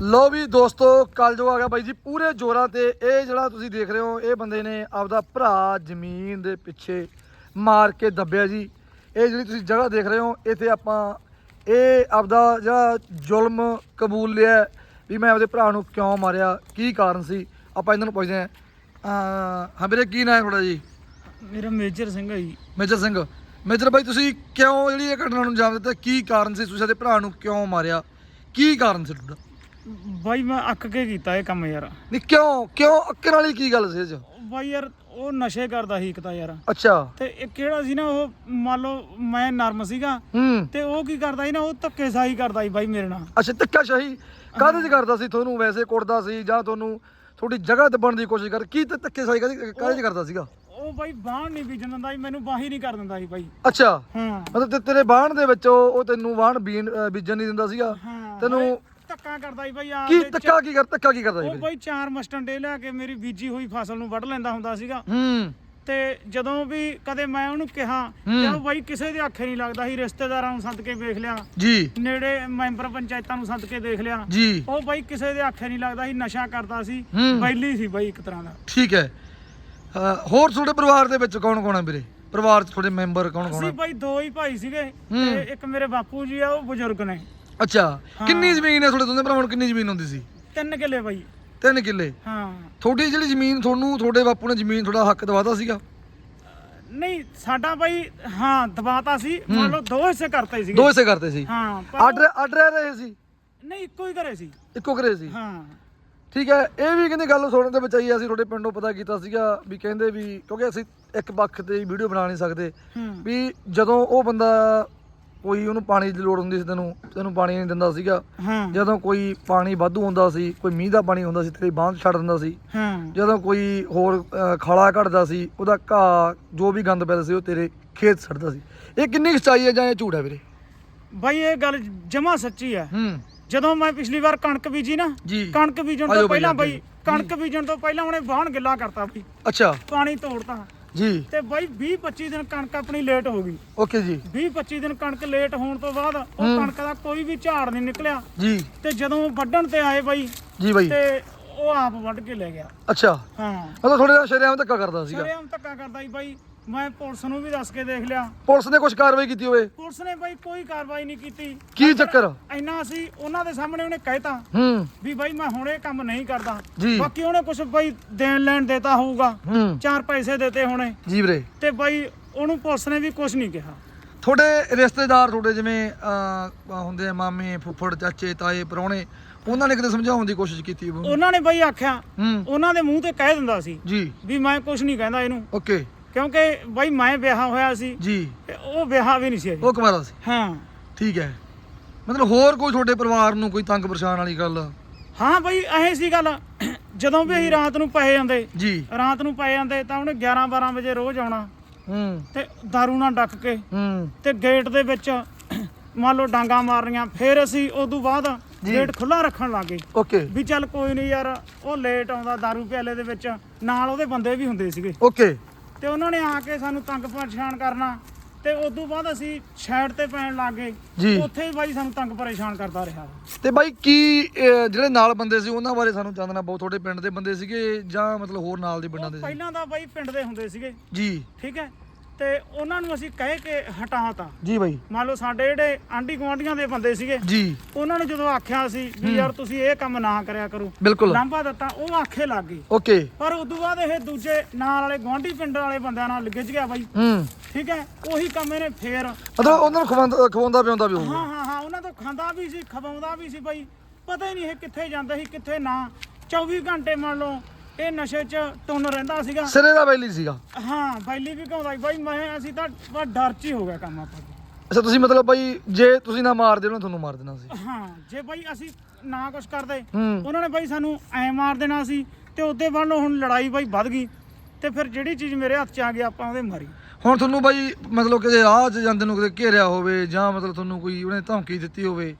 ਲੋ ਵੀ ਦੋਸਤੋ ਕੱਲ ਜੋ ਆ ਗਿਆ ਬਾਈ ਜੀ ਪੂਰੇ ਜੋਰਾਂ ਤੇ। ਇਹ ਜਿਹੜਾ ਤੁਸੀਂ ਦੇਖ ਰਹੇ ਹੋ ਇਹ ਬੰਦੇ ਨੇ ਆਪਦਾ ਭਰਾ ਜ਼ਮੀਨ ਦੇ ਪਿੱਛੇ ਮਾਰ ਕੇ ਦੱਬਿਆ ਜੀ। ਇਹ ਜਿਹੜੀ ਤੁਸੀਂ ਜਗ੍ਹਾ ਦੇਖ ਰਹੇ ਹੋ ਇੱਥੇ ਆਪਾਂ ਇਹ ਆਪਦਾ ਜਿਹੜਾ ਜ਼ੁਲਮ ਕਬੂਲ ਲਿਆ ਵੀ ਮੈਂ ਆਪਦੇ ਭਰਾ ਨੂੰ ਕਿਉਂ ਮਾਰਿਆ ਕੀ ਕਾਰਨ ਸੀ? ਆਪਾਂ ਇਹਨਾਂ ਨੂੰ ਪੁੱਛਦੇ ਹਾਂ। ਹਾਂ ਵੀਰੇ ਕੀ ਨਾਂ ਹੈ ਤੁਹਾਡਾ ਜੀ? ਮੇਰਾ ਮੇਜਰ ਸਿੰਘ ਹੈ ਜੀ। ਮੇਜਰ ਸਿੰਘ। ਮੇਜਰ ਬਾਈ ਤੁਸੀਂ ਕਿਉਂ ਜਿਹੜੀ ਇਹ ਘਟਨਾ ਨੂੰ ਅੰਜਾਮ ਦਿੱਤਾ? ਕੀ ਕਾਰਨ ਸੀ? ਤੁਸੀਂ ਆਪਦੇ ਭਰਾ ਨੂੰ ਕਿਉਂ ਮਾਰਿਆ? ਕੀ ਕਾਰਨ ਸੀ ਤੁਹਾਡਾ? ਬਾਈ ਮੈਂ ਅੱਕ ਕੇ ਕੀਤਾ ਇਹ ਕੰਮ ਯਾਰ। ਨਹੀਂ ਕਿਉਂ? ਕਿਉਂ? ਅੱਕਣ ਵਾਲੀ ਕੀ ਗੱਲ ਸੀ ਇਹ 'ਚ? ਬਾਈ ਯਾਰ ਉਹ ਨਸ਼ੇ ਕਰਦਾ ਸੀ ਇੱਕ ਤਾਂ ਯਾਰ। ਅੱਛਾ। ਤੇ ਇਹ ਕਿਹੜਾ ਸੀ ਨਾ ਉਹ ਮੰਨ ਲਓ ਮੈਂ ਨਰਮ ਸੀਗਾ ਹੂੰ। ਤੇ ਉਹ ਕੀ ਕਰਦਾ ਸੀ ਨਾ ਉਹ ਧੱਕੇ ਸਾਈ ਕਰਦਾ ਸੀ ਬਾਈ ਮੇਰੇ ਨਾਲ। ਅੱਛਾ ਧੱਕਾ ਸ਼ਾਹੀ ਕਾਹਦੇ 'ਚ ਕਰਦਾ ਸੀ ਤੁਹਾਨੂੰ ਵੈਸੇ ਕੁੱਟਦਾ ਸੀ ਜਾਂ ਤੁਹਾਨੂੰ ਤੁਹਾਡੀ ਜਗ੍ਹਾ ਦੱਬਣ ਦੀ ਕੋਸ਼ਿਸ਼ ਕਰ ਕੀ ਤੇ ਧੱਕੇ ਸ਼ਾਹੀ ਕਾਹਦੇ 'ਚ ਕਰਦਾ ਸੀਗਾ? ਉਹ ਬਾਈ ਬਾਹਣ ਨਹੀਂ ਬੀਜਣ ਦਿੰਦਾ ਸੀ ਮੈਨੂੰ ਬਾਹੀ ਨਹੀਂ ਕਰ ਦਿੰਦਾ ਸੀ ਬਾਈ। ਅੱਛਾ। ਹਾਂ। ਮਤਲਬ ਤੇ ਤੇਰੇ ਬਾਣ ਦੇ ਵਿੱਚ ਉਹ ਉਹ ਤੈਨੂੰ ਬਾਣ ਬੀਜਣ ਨਹੀਂ ਦਿੰਦਾ ਸੀਗਾ? ਹਾਂ। ਤੈਨੂੰ ਧੱਕਾ ਕਰਦਾ ਸੀ ਬਾਈ ਆ ਕੀ ਧੱਕਾ ਕੀ ਕਰ ਧੱਕਾ ਕੀ ਕਰਦਾ ਸੀ ਉਹ ਫਿਰ? ਬਾਈ ਚਾਰ ਮਸਟੰਡੇ ਲਿਆ ਕੇ ਮੇਰੀ ਬੀਜੀ ਹੋਈ ਫਸਲ ਨੂੰ ਵੱਢ ਲੈਂਦਾ ਹੁੰਦਾ ਸੀਗਾ। ਹੂੰ। ਤੇ ਜਦੋਂ ਵੀ ਕਦੇ ਮੈਂ ਉਹਨੂੰ ਕਿਹਾ ਹੂੰ। ਤੇ ਉਹ ਬਾਈ ਕਿਸੇ ਦੇ ਆਖੇ ਨਹੀਂ ਲੱਗਦਾ ਸੀ ਰਿਸ਼ਤੇਦਾਰਾਂ ਨੂੰ ਸੱਦ ਕੇ ਵੇਖ ਲਿਆ ਜੀ। ਨੇੜੇ ਮੈਂਬਰ ਪੰਚਾਇਤਾਂ ਨੂੰ ਸੱਦ ਕੇ ਦੇਖ ਲਿਆ ਜੀ। ਉਹ ਬਾਈ ਕਿਸੇ ਦੇ ਆਖੇ ਨਹੀਂ ਲੱਗਦਾ ਸੀ ਨਸ਼ਾ ਕਰਦਾ ਸੀ। ਬੈਲੀ ਸੀ ਬਾਈ ਇੱਕ ਤਰ੍ਹਾਂ ਦਾ। ਠੀਕ ਹੈ। ਹੋਰ ਤੁਹਾਡੇ ਪਰਿਵਾਰ ਦੇ ਵਿੱਚ ਕੌਣ ਕੌਣ ਹੈ ਵੀਰੇ? ਪਰਿਵਾਰ 'ਚ ਤੁਹਾਡੇ ਮੈਂਬਰ ਕੌਣ ਕੌਣ ਅਸੀਂ ਹੈ? ਬਾਈ ਦੋ ਹੀ ਭਾਈ ਸੀਗੇ। ਤੇ ਇੱਕ ਮੇਰੇ ਬਾਪੂ ਜੀ ਆ ਉਹ ਬਜ਼ੁਰਗ ਨੇ। ਅੱਛਾ। ਕਿੰਨੀ ਜ਼ਮੀਨ ਹੈ ਤੁਹਾਡੇ ਦੋਨੇ ਭਰਾਵਾਂ ਨੂੰ ਕਿੰਨੀ ਜ਼ਮੀਨ ਹੁੰਦੀ ਸੀ? ਤਿੰਨ ਕਿੱਲੇ ਬਾਈ। ਤਿੰਨ ਕਿੱਲੇ? ਹਾਂ। ਤੁਹਾਡੀ ਜਿਹੜੀ ਜ਼ਮੀਨ ਤੁਹਾਨੂੰ ਤੁਹਾਡੇ ਬਾਪੂ ਨੇ ਜ਼ਮੀਨ ਤੁਹਾਡਾ ਹੱਕ ਦਵਾਤਾ ਸੀਗਾ? ਨਹੀਂ ਸਾਡਾ ਬਾਈ ਹਾਂ ਦਬਾਤਾ ਸੀ। ਮੰਨ ਲਓ ਦੋ ਹਿੱਸੇ ਕਰਤੇ ਸੀਗੇ। ਦੋ ਹਿੱਸੇ ਕਰਦੇ ਸੀ? ਹਾਂ ਪਰ ਆਰਡਰ ਆਰਡਰ ਰਹੇ ਸੀ? ਨਹੀਂ ਇੱਕੋ ਹੀ ਘਰੇ ਸੀ। ਇੱਕੋ ਕਰੇ ਸੀ? ਹਾਂ। ਠੀਕ ਹੈ ਇਹ ਵੀ ਕਹਿੰਦੇ ਗੱਲ ਸੁਣਨ ਦੇ ਵਿੱਚ ਆਈ ਅਸੀਂ ਤੁਹਾਡੇ ਪਿੰਡੋਂ ਪਤਾ ਕੀਤਾ ਸੀਗਾ ਵੀ ਕਹਿੰਦੇ ਵੀ ਕਿਉਂਕਿ ਅਸੀਂ ਇੱਕ ਪੱਖ ਤੇ ਵੀਡੀਓ ਬਣਾ ਨਹੀਂ ਸਕਦੇ ਵੀ ਜਦੋਂ ਉਹ ਬੰਦਾ ਕੋਈ ਉਹਨੂੰ ਪਾਣੀ ਦੀ ਲੋੜ ਹੁੰਦੀ ਸੀ ਤੈਨੂੰ ਤੈਨੂੰ ਪਾਣੀ ਨਹੀਂ ਦਿੰਦਾ ਸੀਗਾ। ਹਾਂ। ਜਦੋਂ ਕੋਈ ਪਾਣੀ ਵਾਧੂ ਹੁੰਦਾ ਸੀ ਕੋਈ ਮੀਂਹ ਦਾ ਪਾਣੀ ਹੁੰਦਾ ਸੀ ਤੇਰੀ ਬਾਂਹ 'ਚ ਛੱਡ ਦਿੰਦਾ ਸੀ। ਹਾਂ। ਜਦੋਂ ਕੋਈ ਹੋਰ ਖਾਲਾ ਘੜਦਾ ਸੀ ਉਹਦਾ ਘਾਹ ਜੋ ਵੀ ਗੰਦ ਪੈਦਾ ਸੀ ਉਹ ਤੇਰੇ ਖੇਤ ਛੱਡਦਾ ਸੀ। ਇਹ ਕਿੰਨੀ ਸੱਚਾਈ ਹੈ ਜਾਂ ਇਹ ਝੂਠ ਹੈ ਵੀਰੇ? ਬਾਈ ਇਹ ਗੱਲ ਜਮਾ ਸੱਚੀ ਹੈ। ਹੂੰ। ਜਦੋਂ ਮੈਂ ਪਿਛਲੀ ਵਾਰ ਕਣਕ ਬੀਜੀ ਨਾ ਜੀ। ਕਣਕ ਬੀਜਣ ਆਜੋ ਤੋਂ ਬਾਈ ਪਹਿਲਾਂ। ਬਾਈ ਕਣਕ ਬੀਜਣ ਤੋਂ ਪਹਿਲਾਂ ਉਹਨੇ ਵਾਹਣ ਗਿੱਲਾ ਕਰਤਾ ਬਈ। ਅੱਛਾ। ਪਾਣੀ ਤੋੜਤਾ। ਜੀ। ਤੇ ਬਾਈ 20 25 ਦਿਨ ਕਣਕ ਆਪਣੀ ਲੇਟ ਹੋ ਗਈ। ਓਕੇ ਜੀ। 20 25 ਦਿਨ ਕਣਕ ਲੇਟ ਹੋਣ ਤੋਂ ਬਾਅਦ ਉਹ। ਕਣਕ ਦਾ ਕੋਈ ਵੀ ਝਾੜ ਨਹੀਂ ਨਿਕਲਿਆ। ਜੀ। ਤੇ ਜਦੋਂ ਵੱਢਣ ਤੇ ਆਏ ਬਾਈ ਜੀ ਬਾਈ। ਤੇ ਉਹ ਆਪ ਵੱਢ ਕੇ ਲੈ ਗਿਆ। ਅੱਛਾ। ਹਾਂ। ਮਤਲਬ ਤੁਹਾਡੇ ਨਾਲ ਸ਼ਰੇਆਮ ਧੱਕਾ ਕਰਦਾ ਸੀਗਾ। ਸਰੇਆਮ ਧੱਕਾ ਕਰਦਾ ਸੀ ਬਾਈ। ਮੈਂ ਪੁਲਿਸ ਨੂੰ ਵੀ ਦੱਸ ਕੇ ਦੇਖ ਲਿਆ। ਪੁਲਿਸ ਨੇ ਕੁਝ ਕਾਰਵਾਈ ਕੀਤੀ ਹੋਵੇ? ਪੁਲਿਸ ਨੇ ਬਾਈ ਕੋਈ ਕਾਰਵਾਈ ਨਹੀਂ ਕੀਤੀ। ਕੀ ਚੱਕਰ? ਇੰਨਾ ਸੀ ਉਹਨਾਂ ਦੇ ਸਾਹਮਣੇ ਉਹਨੇ ਕਹਿਤਾ ਹੂੰ। ਵੀ ਬਾਈ ਮੈਂ ਹੁਣ ਇਹ ਕੰਮ ਨਹੀਂ ਕਰਦਾ। ਜੀ। ਬਾਕੀ ਉਹਨੇ ਕੁਝ ਬਾਈ ਦੇਣ ਲੈਣ ਦੇਤਾ ਹੋਊਗਾ। ਹੂੰ। ਚਾਰ ਪੈਸੇ ਦਿੱਤੇ ਹੋਣੇ। ਜੀ ਵੀਰੇ। ਤੇ ਬਾਈ ਉਹਨੂੰ ਪੁਲਿਸ ਨੇ ਵੀ ਕੁਝ ਨਹੀਂ ਕਿਹਾ। ਤੁਹਾਡੇ ਰਿਸ਼ਤੇਦਾਰ ਤੁਹਾਡੇ ਜਿਵੇਂ ਅਹ, ਹੁੰਦੇ ਆ ਮਾਮੇ ਫੁੱਫੜ ਚਾਚੇ ਤਾਏ ਪਰੌਣੇ ਉਹਨਾਂ ਨੇ ਕਿਤੇ ਸਮਝਾਉਣ ਦੀ ਕੋਸ਼ਿਸ਼ ਕੀਤੀ ਹੋਵੇ ਉਹਨਾਂ ਨੇ ਬਾਈ ਆਖਿਆ। ਹੂੰ। ਉਹਨਾਂ ਦੇ ਮੂੰਹ ਤੇ ਕਹਿ ਦਿੰਦਾ ਸੀ ਜੀ। ਵੀ ਮੈਂ ਕੁਝ ਨਹੀਂ ਕਹਿੰਦਾ ਇਹਨੂੰ। ਓਕੇ। ਕਿਉਂਕਿ ਬਾਈ ਮੈਂ ਵਿਆਹ ਹੋਇਆ ਸੀ ਜੀ ਤੇ ਉਹ ਵਿਆਹ ਵੀ ਨਹੀਂ ਸੀ ਅਜੇ ਉਹ ਕੁਮਾਰਾ ਸੀ ਹਾਂ ਠੀਕ ਹੈ ਮਤਲਬ ਹੋਰ ਕੋਈ ਤੁਹਾਡੇ ਪਰਿਵਾਰ ਨੂੰ ਕੋਈ ਤੰਗ ਪਰੇਸ਼ਾਨ ਵਾਲੀ ਗੱਲ ਹਾਂ ਬਾਈ ਐ ਸੀ ਗੱਲ ਜਦੋਂ ਵੀ ਅਸੀਂ ਰਾਤ ਨੂੰ ਪਏ ਜਾਂਦੇ ਜੀ ਰਾਤ ਨੂੰ ਪਏ ਜਾਂਦੇ ਤਾਂ ਉਹਨੇ 11 12 ਵਜੇ ਰੋਜ਼ ਆਉਣਾ ਹੂੰ ਤੇ दारू ਨਾਲ ਡੱਕ ਕੇ ਹੂੰ ਤੇ ਗੇਟ ਦੇ ਵਿੱਚ ਮੰਨ ਲਓ ਡਾਂਗਾ ਮਾਰਨੀਆਂ ਫਿਰ ਅਸੀਂ ਉਦੋਂ ਬਾਅਦ ਜੀ। ਗੇਟ ਖੁੱਲਾ ਰੱਖਣ ਲੱਗੇ ਓਕੇ ਵੀ ਚੱਲ ਕੋਈ ਨਹੀਂ ਯਾਰ ਉਹ ਲੇਟ ਆਉਂਦਾ दारू ਪਿਆਲੇ ਦੇ ਵਿੱਚ ਨਾਲ ਉਹਦੇ ਬੰਦੇ ਵੀ ਹੁੰਦੇ ਸੀਗੇ ਓਕੇ ਤੇ ਉਹਨਾਂ ਨੇ ਆ ਕੇ ਸਾਨੂੰ ਤੰਗ ਪਰੇਸ਼ਾਨ ਕਰਨਾ ਤੇ ਉਦੋਂ ਬਾਅਦ ਅਸੀਂ ਸਾਈਡ ਤੇ ਪੈਣ ਲੱਗ। ਗਏ। ਉੱਥੇ ਹੀ ਬਾਈ ਸਾਨੂੰ ਤੰਗ ਪਰੇਸ਼ਾਨ ਕਰਦਾ ਰਿਹਾ। ਤੇ ਬਾਈ ਕੀ ਜਿਹੜੇ ਨਾਲ ਬੰਦੇ ਸੀ ਉਹਨਾਂ ਬਾਰੇ ਸਾਨੂੰ ਜਾਣਨਾ ਬਹੁਤ ਤੁਹਾਡੇ ਪਿੰਡ ਦੇ ਬੰਦੇ ਸੀਗੇ ਜਾਂ ਮਤਲਬ ਹੋਰ ਨਾਲ ਦੇ ਪਿੰਡਾਂ ਦੇ ਪਹਿਲਾਂ ਤਾਂ ਬਾਈ ਪਿੰਡ ਦੇ ਹੁੰਦੇ ਸੀਗੇ। ਜੀ। ਠੀਕ ਹੈ। ਤੇ ਉਹਨਾਂ ਨੂੰ ਅਸੀਂ ਕਹਿ ਕੇ ਹਟਾਤਾ। ਜੀ ਬਾਈ। ਮੰਨ ਲਓ ਸਾਡੇ ਜਿਹੜੇ ਆਂਢੀ ਗੁਆਂਢੀਆਂ ਦੇ ਬੰਦੇ ਸੀਗੇ ਜੀ। ਉਹਨਾਂ ਨੂੰ ਜਦੋਂ ਆਖਿਆ ਸੀ ਵੀ ਯਾਰ ਤੁਸੀਂ ਇਹ ਕੰਮ ਨਾ ਕਰਿਆ ਕਰੋ ਬਿਲਕੁਲ। ਲਾਂਭਾ ਦਿੱਤਾ ਉਹ ਆਖੇ ਲੱਗ ਗਏ। ਓਕੇ। ਪਰ ਉਦੋਂ ਬਾਅਦ ਇਹ ਦੂਜੇ ਨਾਲ ਵਾਲੇ ਗੁਆਂਢੀ ਪਿੰਡ ਵਾਲੇ ਬੰਦਿਆਂ ਨਾਲ ਗਿੱਜ ਗਿਆ ਬਾਈ। ਹੂੰ। ਠੀਕ ਹੈ? ਉਹੀ ਕੰਮ ਇਹਨੇ ਫੇਰ ਮਤਲਬ ਉਹਨਾਂ ਨੂੰ ਖਵਾਉਂਦਾ ਖਵਾਉਂਦਾ ਪਿਆਉਂਦਾ ਵੀ ਹੋਊਗਾ। ਹਾਂ ਹਾਂ ਹਾਂ ਉਹਨਾਂ ਤੋਂ ਖਾਂਦਾ ਵੀ ਸੀ ਖਵਾਉਂਦਾ ਵੀ ਸੀ ਬਾਈ। ਪਤਾ ਹੀ ਨਹੀਂ ਇਹ ਕਿੱਥੇ ਜਾਂਦਾ ਸੀ ਕਿੱਥੇ ਨਾ। 24 ਘੰਟੇ ਮੰਨ ਲਓ ਇਹ ਨਸ਼ੇ 'ਚ ਟੁੰਨ ਰਹਿੰਦਾ ਸੀਗਾ। ਸਿਰੇ ਦਾ ਬੈਲੀ ਸੀਗਾ। ਹਾਂ ਬੈਲੀ ਵੀ ਘਾਉਂਦਾ ਸੀ। ਬਾਈ ਮੈਂ ਅਸੀਂ ਤਾਂ ਬਸ ਡਰ 'ਚ ਹੀ ਹੋ ਗਿਆ ਕੰਮ ਆਪਾਂ ਅੱਛਾ ਤੁਸੀਂ ਮਤਲਬ ਬਾਈ ਜੇ ਤੁਸੀਂ ਨਾ ਮਾਰਦੇ ਉਹਨਾਂ ਤੁਹਾਨੂੰ ਮਾਰ ਦੇਣਾ ਸੀ। ਹਾਂ ਜੇ ਬਾਈ ਅਸੀਂ ਨਾ ਕੁਝ ਕਰਦੇ ਹੂੰ। ਉਹਨਾਂ ਨੇ ਬਾਈ ਸਾਨੂੰ ਐ ਮਾਰ ਦੇਣਾ ਸੀ ਤੇ ਉਹਦੇ ਵੱਲੋਂ ਹੁਣ ਲੜਾਈ ਬਾਈ ਵੱਧ ਗਈ ਤੇ ਫਿਰ ਜਿਹੜੀ ਚੀਜ਼ ਮੇਰੇ ਹੱਥ 'ਚ ਆ ਗਈ ਆਪਾਂ ਉਹਦੇ ਮਾਰੀ। ਹੁਣ ਤੁਹਾਨੂੰ ਬਾਈ ਮਤਲਬ ਕਿ ਰਾਹ 'ਚ ਜਾਂਦੇ ਨੂੰ ਕਿਤੇ ਘੇਰਿਆ ਹੋਵੇ ਜਾਂ ਮਤਲਬ ਤੁਹਾਨੂੰ ਕੋਈ ਉਹਨੇ ਧਮਕੀ ਦਿੱਤੀ ਹੋਵੇ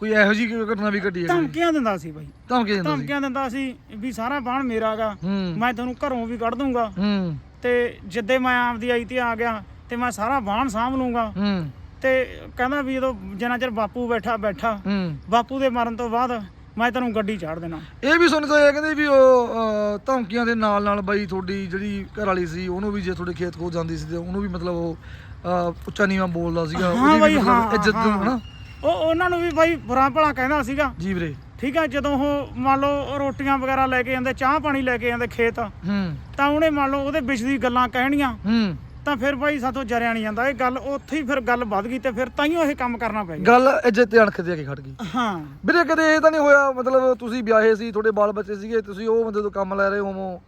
ਕੋਈ ਇਹੋ ਕੋਈ ਘਟਨਾ ਵੀ ਘਟੀ ਹੈ ਕੋਈ? ਧਮਕੀਆਂ ਦਿੰਦਾ ਸੀ ਬਾਈ। ਧਮਕੀ ਦਿੰਦਾ ਸੀ? ਧਮਕੀਆਂ ਦਿੰਦਾ ਸੀ ਵੀ ਸਾਰਾ ਬਾਣ ਮੇਰਾਗਾ ਹੂੰ। ਮੈਂ ਤੁਹਾਨੂੰ ਘਰੋਂ ਵੀ ਕੱਢ ਦੂੰਗਾ। ਹੂੰ। ਤੇ ਜਿੱਦੇ ਮੈਂ ਆਪਦੀ ਆਈ ਤੇ ਆ ਗਿਆ ਤੇ ਮੈਂ ਸਾਰਾ ਬਾਣ ਸਾਂਭ ਲੂੰਗਾ। ਹੂੰ। ਤੇ ਕਹਿੰਦਾ ਵੀ ਜਦੋਂ ਜਿੰਨਾ ਚਿਰ ਬਾਪੂ ਬੈਠਾ ਬੈਠਾ। ਹੂੰ। ਬਾਪੂ ਦੇ ਮਰਨ ਤੋਂ ਬਾਅਦ ਮੈਂ ਤੈਨੂੰ ਗੱਡੀ ਚਾੜ ਦੇਣਾ। ਇਹ ਵੀ ਸੁਣਦੇ ਇਹ ਕਹਿੰਦੇ ਵੀ ਉਹ ਅਹ, ਧਮਕੀਆਂ ਦੇ ਨਾਲ ਨਾਲ ਬਾਈ ਤੁਹਾਡੀ ਜਿਹੜੀ ਘਰ ਵਾਲੀ ਸੀ ਉਹਨੂੰ ਵੀ ਜੇ ਤੁਹਾਡੇ ਖੇਤ ਖੋ ਜਾਂਦੀ ਸੀ ਤੇ ਉਹਨੂੰ ਵੀ ਮਤਲਬ ਉਹ ਅਹ, ਉੱਚਾ ਨੀਵਾਂ ਬੋਲਦਾ ਸੀਗਾ ਹਾਂ ਵੀ ਬਾਈ ਮਤਲਬ ਹਾਂ ਇੱਜ਼ਤ ਨੂੰ ਹਾਂ। ਹਨਾ? ਉਹ ਉਹਨਾਂ ਨੂੰ ਵੀ ਬਾਈ ਬੁਰਾ ਭਲਾ ਕਹਿੰਦਾ ਸੀਗਾ। ਜੀ ਵੀਰੇ। ਠੀਕ ਹੈ ਜਦੋਂ ਉਹ ਮੰਨ ਲਓ ਰੋਟੀਆਂ ਵਗੈਰਾ ਲੈ ਕੇ ਜਾਂਦੇ ਚਾਹ ਪਾਣੀ ਲੈ ਕੇ ਜਾਂਦੇ ਖੇਤ ਹੂੰ। ਤਾਂ ਉਹਨੇ ਮੰਨ ਲਓ ਉਹਦੇ ਵਿੱਚ ਦੀ ਗੱਲਾਂ ਕਹਿਣੀਆਂ। ਹੂੰ। ਤਾਂ ਫਿਰ ਬਾਈ ਸਾਥੋਂ ਜਰਿਆ ਨਹੀਂ ਜਾਂਦਾ। ਇਹ ਗੱਲ ਉੱਥੇ ਹੀ ਫਿਰ ਗੱਲ ਵੱਧ ਗਈ ਤੇ ਫਿਰ ਤਾਈਓ ਇਹ ਕੰਮ ਕਰਨਾ ਪੈ ਗਿਆ। ਗੱਲ ਇੱਜ਼ਤ ਤੇ ਅਣਖ ਤੇ ਆ ਕੇ ਖੜ ਗਈ। ਹਾਂ। ਵੀਰੇ ਕਦੇ ਇਹ ਤਾਂ ਨਹੀਂ ਹੋਇਆ ਮਤਲਬ ਤੁਸੀਂ ਵਿਆਹੇ ਸੀ ਤੁਹਾਡੇ ਬਾਲ ਬੱਚੇ ਸੀਗੇ ਤੁਸੀਂ ਉਹ ਬੰਦੇ ਤੋਂ ਕੰਮ ਲੈ ਰਹੇ ਹੋਵੋ।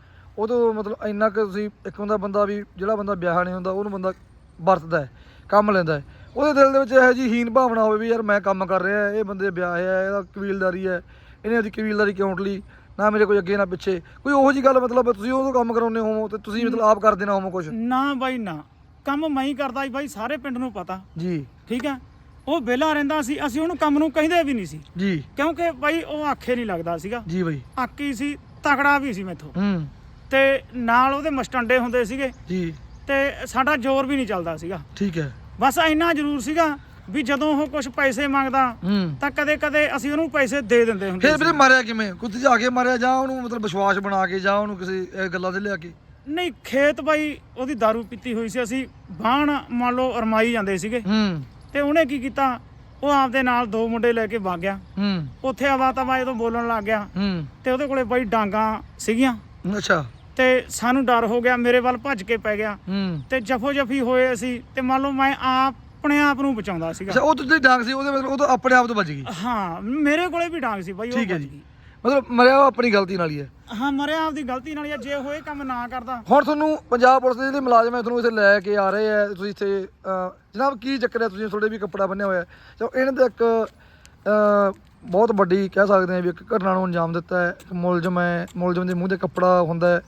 ਤੋਂ ਮਤਲਬ ਇੰਨਾ ਕਿ ਤੁਸੀਂ ਇੱਕ ਹੁੰਦਾ ਬੰਦਾ ਵੀ ਜਿਹੜਾ ਬੰਦਾ ਵਿਆਹ ਨਹੀਂ ਹੁੰਦਾ ਉਹਨੂੰ ਬੰਦਾ ਵਰਤਦਾ ਹੈ ਕੰਮ ਲੈਂਦਾ ਹੈ। ਉਹਦੇ ਦਿਲ ਦੇ ਵਿੱਚ ਇਹੋ ਜੀ ਹੀਨ ਭਾਵਨਾ ਹੋਵੇ ਵੀ ਯਾਰ ਮੈਂ ਕੰਮ ਕਰ ਰਿਹਾ ਇਹ ਬੰਦੇ ਵਿਆਹ ਹੈ ਇਹਦਾ ਕਬੀਲਦਾਰੀ ਹੈ ਇਹਨੇ ਉਹਦੀ ਕਬੀਲਦਾਰੀ ਕਿਉਂ ਲਈ? ਨਾ ਮੇਰੇ ਕੋਈ ਅੱਗੇ ਨਾ ਪਿੱਛੇ। ਕੋਈ ਉਹੋ ਜੀ ਗੱਲ ਮਤਲਬ ਤੁਸੀਂ ਉਹ ਕੰਮ ਕਰਾਉਂਦੇ ਹੋਵੋ ਤੇ ਤੁਸੀਂ ਮਤਲਬ ਆਪ ਕਰਦੇ ਨਾ ਹੋਵੋ ਕੁਝ ਨਾ ਬਾਈ ਨਾ। ਕੰਮ ਮੈਂ ਹੀ ਕਰਦਾ ਸੀ ਬਾਈ ਸਾਰੇ ਪਿੰਡ ਨੂੰ ਪਤਾ। ਜੀ। ਠੀਕ ਹੈ? ਉਹ ਵਿਹਲਾ ਰਹਿੰਦਾ ਸੀ ਅਸੀਂ ਉਹਨੂੰ ਕੰਮ ਨੂੰ ਕਹਿੰਦੇ ਵੀ ਨਹੀਂ ਸੀ। ਜੀ। ਕਿਉਂਕਿ ਬਾਈ ਉਹ ਆਖੇ ਨਹੀਂ ਲੱਗਦਾ ਸੀਗਾ। ਜੀ ਬਈ। ਆਕੀ ਸੀ ਤਕੜਾ ਵੀ ਸੀ ਮੈਥੋਂ। ਹੂੰ। ਤੇ ਨਾਲ ਉਹਦੇ ਮਸਟੰਡੇ ਹੁੰਦੇ ਸੀਗੇ। ਜੀ। ਤੇ ਸਾਡਾ ਜ਼ੋਰ ਵੀ ਨਹੀਂ ਚੱਲਦਾ ਸੀਗਾ। ਠੀਕ ਹੈ। ਬਸ ਇੰਨਾ ਜ਼ਰੂਰ ਸੀਗਾ ਵੀ ਜਦੋਂ ਉਹ ਕੁਝ ਪੈਸੇ ਮੰਗਦਾ ਹੂੰ। ਤਾਂ ਕਦੇ ਕਦੇ ਅਸੀਂ ਉਹਨੂੰ ਪੈਸੇ ਦੇ ਦਿੰਦੇ ਹੁੰਦੇ ਫਿਰ ਸੀ। ਵੀਰੇ ਮਾਰਿਆ ਕਿਵੇਂ? ਕੁੱਤੇ ਜਾ ਕੇ ਮਾਰਿਆ ਜਾਂ ਉਹਨੂੰ ਮਤਲਬ ਵਿਸ਼ਵਾਸ ਬਣਾ ਕੇ ਜਾਂ ਉਹਨੂੰ ਕਿਸੇ ਇਹ ਗੱਲਾਂ ਦੇ ਲਿਆ ਕੇ? ਨਹੀਂ ਖੇਤ ਬਾਈ ਉਹਦੀ दारू ਪੀਤੀ ਹੋਈ ਸੀ ਅਸੀਂ ਬਾਹਣ ਮੰਨ ਲਓ ਅਰਮਾਈ ਜਾਂਦੇ ਸੀਗੇ। ਹੂੰ। ਤੇ ਉਹਨੇ ਕੀ ਕੀਤਾ? ਉਹ ਆਪਦੇ ਨਾਲ ਦੋ ਮੁੰਡੇ ਲੈ ਕੇ ਵਗ ਗਿਆ। ਹੂੰ। ਉੱਥੇ ਆਵਾ ਤਵਾ ਜਦੋਂ ਬੋਲਣ ਲੱਗ ਗਿਆ ਹੂੰ। ਤੇ ਉਹਦੇ ਕੋਲੇ ਬਾਈ ਡਾਂਗਾ ਸੀਗੀਆਂ। ਅੱਛਾ। ਤੇ ਸਾਨੂੰ ਡਰ ਹੋ ਗਿਆ ਮੇਰੇ ਵੱਲ ਭੱਜ ਕੇ ਪੈ ਗਿਆ। ਹੂੰ। ਤੇ ਜਫੋ ਜਫੀ ਹੋਏ ਅਸੀਂ ਤੇ ਮੰਨ ਲਓ ਮੈਂ ਆਪਣੇ ਆਪ ਨੂੰ ਬਚਾਉਂਦਾ ਸੀਗਾ। ਅੱਛਾ ਉਹ ਤੁਸੀਂ ਡਾਂਗ ਸੀ ਉਹਦੇ ਮਤਲਬ ਉਹ ਤਾਂ ਆਪਣੇ ਆਪ ਤੋਂ ਬਚ ਗਈ। ਹਾਂ ਮੇਰੇ ਕੋਲੇ ਵੀ ਡਾਂਗ ਸੀ ਬਾਈ ਉਹ ਠੀਕ ਹੈ ਬਚ ਜੀ। ਗਈ। ਮਤਲਬ ਮਰਿਆ ਉਹ ਆਪਣੀ ਗਲਤੀ ਨਾਲ ਹੀ ਹੈ। ਹਾਂ ਮਰਿਆ ਆਪਦੀ ਗਲਤੀ ਨਾਲ ਹੀ ਆ, ਜੇ ਹੋਏ ਕੰਮ ਨਾ ਕਰਦਾ। ਹੁਣ ਤੁਹਾਨੂੰ ਪੰਜਾਬ ਪੁਲਿਸ ਦੇ ਜਿਹੜੇ ਮੁਲਾਜ਼ਮ ਹੈ ਤੁਹਾਨੂੰ ਇੱਥੇ ਲੈ ਕੇ ਆ ਰਹੇ ਆ ਤੁਸੀਂ ਇੱਥੇ ਅਹ, ਜਨਾਬ ਕੀ ਚੱਕਰ ਹੈ ਤੁਸੀਂ ਤੁਹਾਡੇ ਵੀ ਕੱਪੜਾ ਬੰਨਿਆ ਹੋਇਆ ਹੈ? ਚਲੋ ਇਹਨਾਂ ਤੇ ਇੱਕ ਅਹ, ਬਹੁਤ ਵੱਡੀ ਕਹਿ ਸਕਦੇ ਹਾਂ ਵੀ ਇੱਕ ਘਟਨਾ ਨੂੰ ਅੰਜਾਮ ਦਿੱਤਾ ਹੈ ਇੱਕ ਮੁਲਜ਼ਮ ਹੈ ਮੁਲਜ਼ਮ ਦੇ ਮੂੰਹ ਤੇ ਕੱਪੜਾ ਹੁੰਦਾ ਹੈ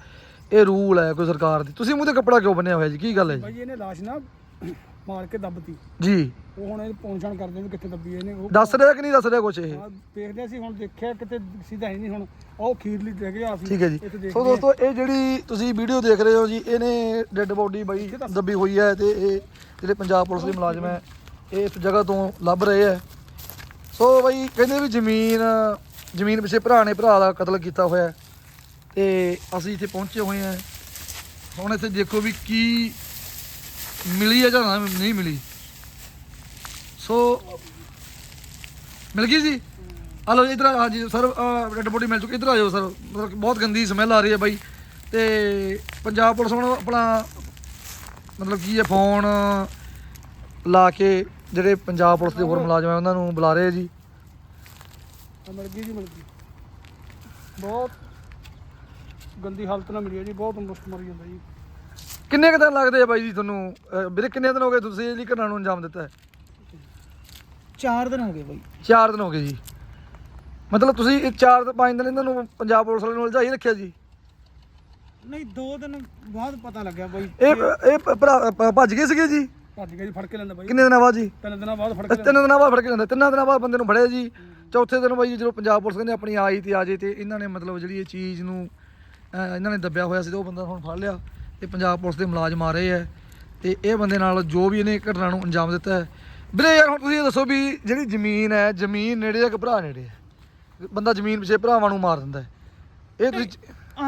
ਇਹ ਰੂਲ ਹੈ ਕੋਈ ਸਰਕਾਰ ਦੀ। ਤੁਸੀਂ ਮੂੰਹ ਤੇ ਕੱਪੜਾ ਕਿਉਂ ਬੰਨਿਆ ਹੋਇਆ ਜੀ? ਕੀ ਗੱਲ ਹੈ ਜੀ? ਭਾਈ ਇਹਨੇ ਲਾਸ਼ ਨਾ ਮਾਰ ਕੇ ਦੱਬਤੀ। ਜੀ। ਉਹ ਹੁਣ ਇਹ ਪਹੁੰਚਣ ਕਰਦੇ ਵੀ ਕਿੱਥੇ ਦੱਬੀ ਇਹਨੇ। ਉਹ ਦੱਸ ਰਿਹਾ ਕਿ ਨਹੀਂ ਦੱਸ ਰਿਹਾ ਕੁਛ ਇਹ? ਆਹ ਦੇਖਦੇ ਸੀ ਹੁਣ ਦੇਖਿਆ ਕਿਤੇ ਸਿੱਧਾ ਹੀ ਨਹੀਂ ਹੁਣ। ਉਹ ਖੀਰਲੀ ਦੇਖ ਗਿਆ ਅਸੀਂ ਠੀਕ ਹੈ ਜੀ। ਦੇਖਦੇ ਸੋ ਦੋਸਤੋ ਇਹ ਜਿਹੜੀ ਤੁਸੀਂ ਵੀਡੀਓ ਦੇਖ ਰਹੇ ਹੋ ਜੀ ਇਹਨੇ ਡੈੱਡ ਬੋਡੀ ਬਾਈ ਦੱਬੀ ਹੋਈ ਹੈ ਤੇ ਇਹ ਜਿਹੜੇ ਪੰਜਾਬ ਪੁਲਿਸ ਦੇ ਮੁਲਾਜ਼ਮ ਹੈ ਇਹ ਇਸ ਜਗ੍ਹਾ ਤੋਂ ਲੱਭ ਰਹੇ ਹੈ। ਸੋ ਬਾਈ ਕਹਿੰਦੇ ਵੀ ਜ਼ਮੀਨ ਜ਼ਮੀਨ ਪਿੱਛੇ ਭਰਾ ਨੇ ਭਰਾ ਦਾ ਕਤਲ ਕੀਤਾ ਹੋਇਆ ਹੈ ਤੇ ਅਸੀਂ ਇੱਥੇ ਪਹੁੰਚੇ ਹੋਏ ਹਾਂ। ਹੁਣ ਇੱਥੇ ਦੇਖੋ ਵੀ ਕੀ ਮਿਲੀ ਹੈ ਜਾਂ ਨਾ ਨਹੀਂ ਮਿਲੀ। ਸੋ ਮਿਲ ਗਈ ਜੀ? ਹਲੋ ਇਧਰ ਆ ਜੀ, ਸਰ ਰੈੱਡ ਬੋਡੀ ਮਿਲ ਚੁੱਕੀ, ਇਧਰ ਆ ਜਾਓ ਸਰ। ਮਤਲਬ ਬਹੁਤ ਗੰਦੀ ਸਮੈਲ ਆ ਰਹੀ ਹੈ ਬਾਈ। ਤੇ ਪੰਜਾਬ ਪੁਲਿਸ ਹੁਣ ਆਪਣਾ ਮਤਲਬ ਕੀ ਹੈ, ਫੋਨ ਲਾ ਕੇ ਜਿਹੜੇ ਪੰਜਾਬ ਪੁਲਿਸ ਦੇ ਹੋਰ ਮੁਲਾਜ਼ਮ ਹੈ ਉਹਨਾਂ ਨੂੰ ਬੁਲਾ ਰਹੇ ਆ ਜੀ। ਆਹ ਮਿਲ ਗਈ ਜੀ ਮਿਲ ਗਈ। ਬਹੁਤ ਗੰਦੀ ਹਾਲਤ ਨਾਲ ਮਿਲੀ ਹੈ ਜੀ ਬਹੁਤ ਮੁਸ਼ਕ ਮਰੀ ਜਾਂਦਾ ਜੀ। ਕਿੰਨੇ ਕੁ ਦਿਨ ਲੱਗਦੇ ਆ ਬਾਈ ਜੀ ਤੁਹਾਨੂੰ? ਅਹ ਵੀਰੇ ਕਿੰਨੇ ਦਿਨ ਹੋ ਗਏ ਤੁਸੀਂ ਇਹ ਜਿਹੜੀ ਘਟਨਾ ਨੂੰ ਅੰਜਾਮ ਦਿੱਤਾ ਹੈ? 4 ਦਿਨ ਹੋ ਗਏ ਬਾਈ। 4 ਦਿਨ ਹੋ ਗਏ ਜੀ। ਮਤਲਬ ਤੁਸੀਂ ਇਹ 4 5 ਦਿਨ ਇਹਨਾਂ ਨੂੰ ਪੰਜਾਬ ਪੁਲਿਸ ਵਾਲੇ ਨੂੰ ਉਲਝਾਈ ਰੱਖਿਆ ਜੀ? ਨਹੀਂ 2 ਦਿਨ ਬਾਅਦ ਪਤਾ ਲੱਗਿਆ ਬਾਈ। ਇਹ ਇਹ ਭਰਾ ਭੱਜ ਗਏ ਸੀਗੇ ਜੀ? ਭੱਜ ਗਿਆ ਜੀ ਫੜ ਕੇ ਲੈਂਦਾ ਬਾਈ। ਕਿੰਨੇ ਦਿਨਾਂ ਬਾਅਦ ਜੀ? ਤਿੰਨ ਦਿਨਾਂ ਬਾਅਦ ਫੜ ਕੇ ਤਿੰਨ ਦਿਨਾਂ ਬਾਅਦ ਫੜ ਕੇ ਲੈਂਦਾ। ਤਿੰਨਾਂ ਦਿਨਾਂ ਬਾਅਦ ਬੰਦੇ ਨੂੰ ਫੜਿਆ ਜੀ। ਚੌਥੇ ਦਿਨ ਬਾਈ ਜਦੋਂ ਪੰਜਾਬ ਪੁਲਿਸ ਕਹਿੰਦੇ ਆਪਣੀ ਆਈ ਤੇ ਆ ਜੇ ਤੇ ਇਹਨਾਂ ਨੇ ਮਤਲਬ ਜਿਹੜੀ ਇਹ ਚੀਜ਼ ਨੂੰ ਇਹਨਾਂ ਨੇ ਦੱਬਿਆ ਹੋਇਆ ਸੀ ਤੇ ਉਹ ਬੰਦਾ ਹੁਣ ਫੜ ਲਿਆ ਤੇ ਪੰਜਾਬ ਪੁਲਿਸ ਦੇ ਮੁਲਾਜ਼ਮ ਆ ਰਹੇ ਆ। ਤੇ ਇਹ ਬੰਦੇ ਨਾਲ ਜੋ ਵੀ ਇਹਨੇ ਘਟਨਾ ਨੂੰ ਅੰਜਾਮ ਦਿੱਤਾ ਹੈ। ਵੀਰੇ ਯਾਰ ਹੁਣ ਤੁਸੀਂ ਇਹ ਦੱਸੋ ਵੀ ਜਿਹੜੀ ਜ਼ਮੀਨ ਹੈ ਜ਼ਮੀਨ ਨੇੜੇ ਆ ਕਿ ਭਰਾ ਨੇੜੇ ਹੈ ਬੰਦਾ ਜ਼ਮੀਨ ਪਿੱਛੇ ਭਰਾਵਾਂ ਨੂੰ ਮਾਰ ਦਿੰਦਾ ਹੈ। ਇਹ ਤੁਸੀਂ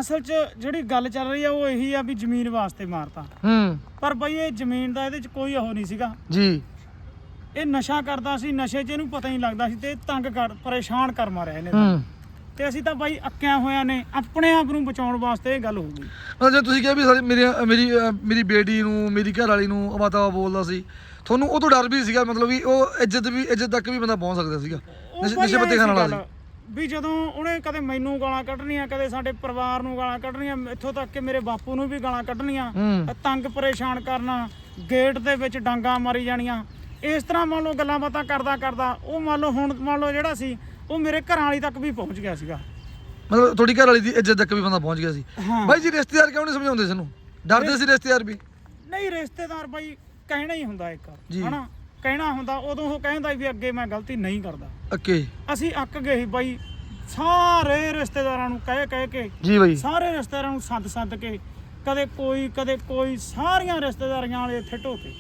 ਅਸਲ 'ਚ ਜਿਹੜੀ ਗੱਲ ਚੱਲ ਰਹੀ ਆ ਉਹ ਇਹੀ ਆ ਵੀ ਜ਼ਮੀਨ ਵਾਸਤੇ ਮਾਰਤਾ। ਹੂੰ। ਪਰ ਬਈ ਇਹ ਜ਼ਮੀਨ ਦਾ ਇਹਦੇ 'ਚ ਕੋਈ ਉਹ ਨਹੀਂ ਸੀਗਾ। ਜੀ। ਇਹ ਨਸ਼ਾ ਕਰਦਾ ਸੀ ਨਸ਼ੇ 'ਚ ਇਹਨੂੰ ਪਤਾ ਹੀ ਨਹੀਂ ਲੱਗਦਾ ਸੀ ਤੇ ਇਹ ਤੰਗ ਕਰ ਪਰੇਸ਼ਾਨ ਕਰ ਮਾਰਿਆ ਇਹਨੇ ਤਾਂ। ਹੂੰ। ਤੇ ਅਸੀਂ ਤਾਂ ਬਾਈ ਅੱਕਿਆ ਹੋਇਆਂ ਨੇ ਆਪਣੇ ਆਪ ਨੂੰ ਬਚਾਉਣ ਵਾਸਤੇ ਇਹ ਗੱਲ ਹੋ ਗਈ। ਮਤਲਬ ਜੇ ਤੁਸੀਂ ਕਿਹਾ ਵੀ ਸਾਡੀ ਮੇਰੀ ਮੇਰੀ ਅਹ, ਮੇਰੀ ਬੇਟੀ ਨੂੰ ਮੇਰੀ ਘਰ ਵਾਲੀ ਨੂੰ ਅਵਾਤਾਵਾ ਬੋਲਦਾ ਸੀ ਤੁਹਾਨੂੰ ਉਹ ਤੋਂ ਡਰ ਵੀ ਸੀਗਾ ਮਤਲਬ ਵੀ ਉਹ ਇੱਜ਼ਤ ਵੀ ਇੱਜ਼ਤ ਤੱਕ ਵੀ ਬੰਦਾ ਪਹੁੰਚ ਸਕਦਾ ਸੀਗਾ। ਉਹ ਨਸ਼ੇ ਬਾਈ ਨਸ਼ੇ ਪੱਤੇ ਐਂ ਖਾਣ ਵਾਲਾ ਗੱਲ, ਸੀ। ਵੀ ਜਦੋਂ ਉਹਨੇ ਕਦੇ ਮੈਨੂੰ ਗਾਲਾਂ ਕੱਢਣੀਆਂ ਕਦੇ ਸਾਡੇ ਪਰਿਵਾਰ ਨੂੰ ਗਾਲਾਂ ਕੱਢਣੀਆਂ ਇੱਥੋਂ ਤੱਕ ਕਿ ਮੇਰੇ ਬਾਪੂ ਨੂੰ ਵੀ ਗਾਲਾਂ ਕੱਢਣੀਆਂ ਤੰਗ ਪਰੇਸ਼ਾਨ ਕਰਨਾ ਗੇਟ ਦੇ ਵਿੱਚ ਡਾਂਗਾ ਮਾਰੀ ਜਾਣੀਆਂ। ਇਸ ਤਰ੍ਹਾਂ ਮੰਨ ਲਓ ਗੱਲਾਂ ਬਾਤਾਂ ਕਰਦਾ ਕਰਦਾ ਉਹ ਮੰਨ ਲਓ ਹੁਣ ਮੰਨ ਲਓ ਜਿਹੜਾ ਸੀ ਉਹ ਮੇਰੇ ਘਰਾਂ ਵਾਲੀ ਤੱਕ ਵੀ ਪਹੁੰਚ ਗਿਆ ਸੀਗਾ। ਮਤਲਬ ਤੁਹਾਡੀ ਘਰ ਵਾਲੀ ਦੀ ਇੱਜ਼ਤ ਤੱਕ ਵੀ ਬੰਦਾ ਪਹੁੰਚ ਗਿਆ ਸੀ। ਬਾਈ ਜੀ ਰਿਸ਼ਤੇਦਾਰ ਕਿਉਂ ਨਹੀਂ ਸਮਝਾਉਂਦੇ ਸਾਨੂੰ? ਡਰਦੇ ਸੀ ਰਿਸ਼ਤੇਦਾਰ ਵੀ? ਨਹੀਂ ਰਿਸ਼ਤੇਦਾਰ ਬਾਈ ਕਹਿਣਾ ਹੀ ਹੁੰਦਾ ਇੱਕ। ਹਨਾ? ਕਹਿਣਾ ਹੁੰਦਾ ਉਦੋਂ ਉਹ ਕਹਿੰਦਾ ਵੀ ਅੱਗੇ ਮੈਂ ਗਲਤੀ ਨਹੀਂ ਕਰਦਾ। ਓਕੇ ਅਸੀਂ ਅੱਕ ਗਏ ਸੀ ਬਾਈ। ਸਾਰੇ ਰਿਸ਼ਤੇਦਾਰਾਂ ਨੂੰ ਕਹਿ ਕਹਿ ਕੇ ਜੀ ਬਾਈ। ਸਾਰੇ ਰਿਸ਼ਤੇਦਾਰਾਂ ਨੂੰ ਸੱਦ ਸੱਦ ਕੇ ਕਦੇ ਕੋਈ ਕਦੇ ਕੋਈ ਸਾਰੀਆਂ ਰਿਸ਼ਤੇਦਾਰੀਆਂ ਵਾਲੇ ਇੱਥੇ ਢੋਕੇ